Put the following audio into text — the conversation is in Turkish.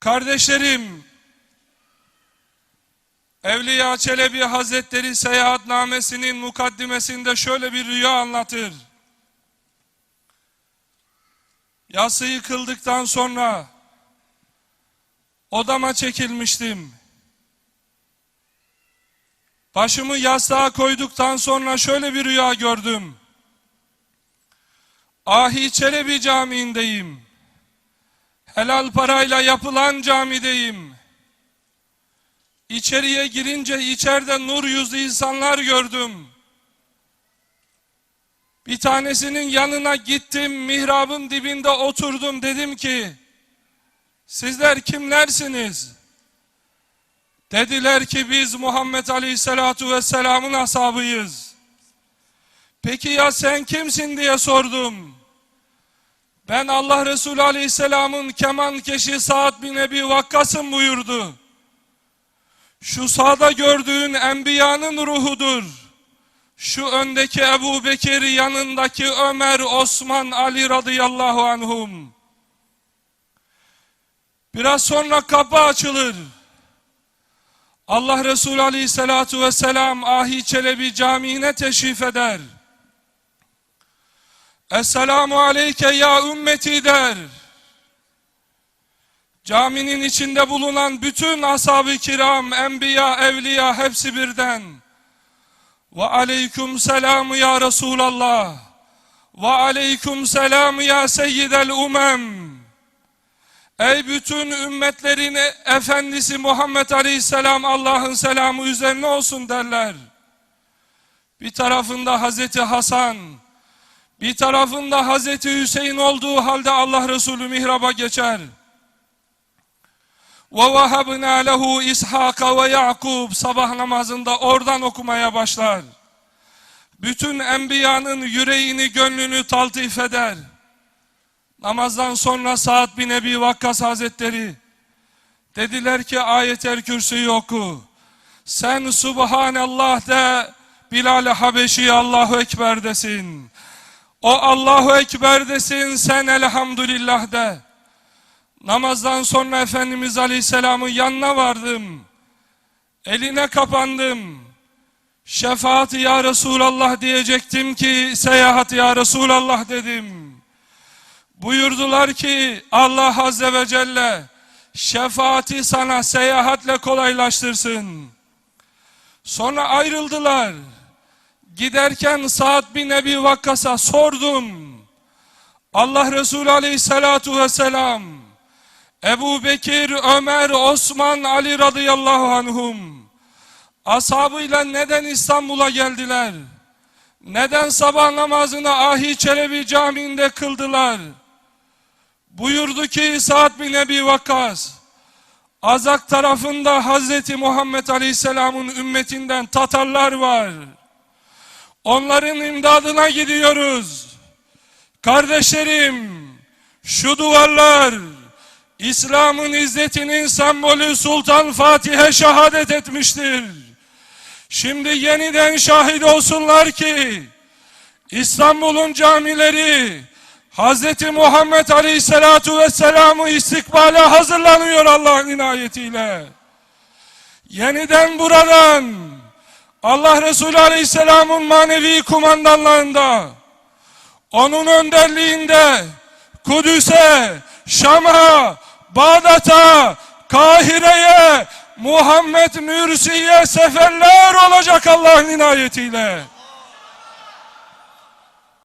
Kardeşlerim, Evliya Çelebi Hazretleri seyahatnamesinin mukaddimesinde şöyle bir rüya anlatır. Yası yıkıldıktan sonra odama çekilmiştim. Başımı yastığa koyduktan sonra şöyle bir rüya gördüm. Ahi Çelebi Camii'ndeyim. Helal parayla yapılan camideyim. İçeriye girince içeride nur yüzlü insanlar gördüm. Bir tanesinin yanına gittim, mihrabın dibinde oturdum. Dedim ki, sizler kimlersiniz? Dediler ki biz Muhammed Aleyhisselatu Vesselam'ın ashabıyız. Peki ya sen kimsin diye sordum. Ben Allah Resulü Aleyhisselam'ın keman keşi Sa'd bin Ebi Vakkas'ım buyurdu. Şu sağda gördüğün enbiyanın ruhudur. Şu öndeki Ebu Bekir yanındaki Ömer, Osman, Ali radıyallahu anhum. Biraz sonra kapı açılır. Allah Resulü aleyhissalatu vesselam Ahi Çelebi Camii'ne teşrif eder. Esselamu aleyke ya ümmeti der. Caminin içinde bulunan bütün ashab-ı kiram, enbiya, evliya hepsi birden. Ve aleyküm selamı ya Resulallah. Ve aleyküm selamı ya seyyidel umem. Ey bütün ümmetlerin efendisi Muhammed Aleyhisselam Allah'ın selamı üzerine olsun derler. Bir tarafında Hazreti Hasan, bir tarafında Hazreti Hüseyin olduğu halde Allah Resulü mihraba geçer. وَوَهَبْنَا لَهُ İshak ve Yakub sabah namazında oradan okumaya başlar. Bütün enbiyanın yüreğini, gönlünü taltif eder. Namazdan sonra Sa'd bin Ebi Vakkas Hazretleri dediler ki ayet-el kürsüyü oku. Sen Subhanallah de Bilal-i Habeşi Allahu Ekber desin. O Allahu Ekber desin sen Elhamdülillah de. Namazdan sonra Efendimiz Aleyhisselam'ın yanına vardım. Eline kapandım. Şefaat ya Resulallah diyecektim ki seyahat ya Resulallah dedim. Buyurdular ki Allah Azze ve Celle şefaati sana seyahatle kolaylaştırsın. Sonra ayrıldılar. Giderken Sa'd bin Ebi Vakkas'a sordum. Allah Resulü Aleyhisselatu Vesselam Ebu Bekir, Ömer, Osman, Ali radıyallahu anhum ashabıyla neden İstanbul'a geldiler? Neden sabah namazını Ahi Çelebi Camii'nde kıldılar? Buyurdu ki Sa'd bin Ebi Vakkas Azak tarafında Hazreti Muhammed Aleyhisselam'ın ümmetinden Tatarlar var. Onların imdadına gidiyoruz. Kardeşlerim, şu duvarlar İslam'ın izzetinin sembolü Sultan Fatih'e şehadet etmiştir. Şimdi yeniden şahit olsunlar ki İstanbul'un camileri Hz. Muhammed Aleyhisselatu Vesselam'ı istikbale hazırlanıyor Allah'ın inayetiyle. Yeniden buradan Allah Resulü Aleyhisselam'ın manevi kumandanlığında onun önderliğinde Kudüs'e, Şam'a, Bağdat'a, Kahire'ye, Muhammed Mürsi'ye seferler olacak Allah'ın inayetiyle.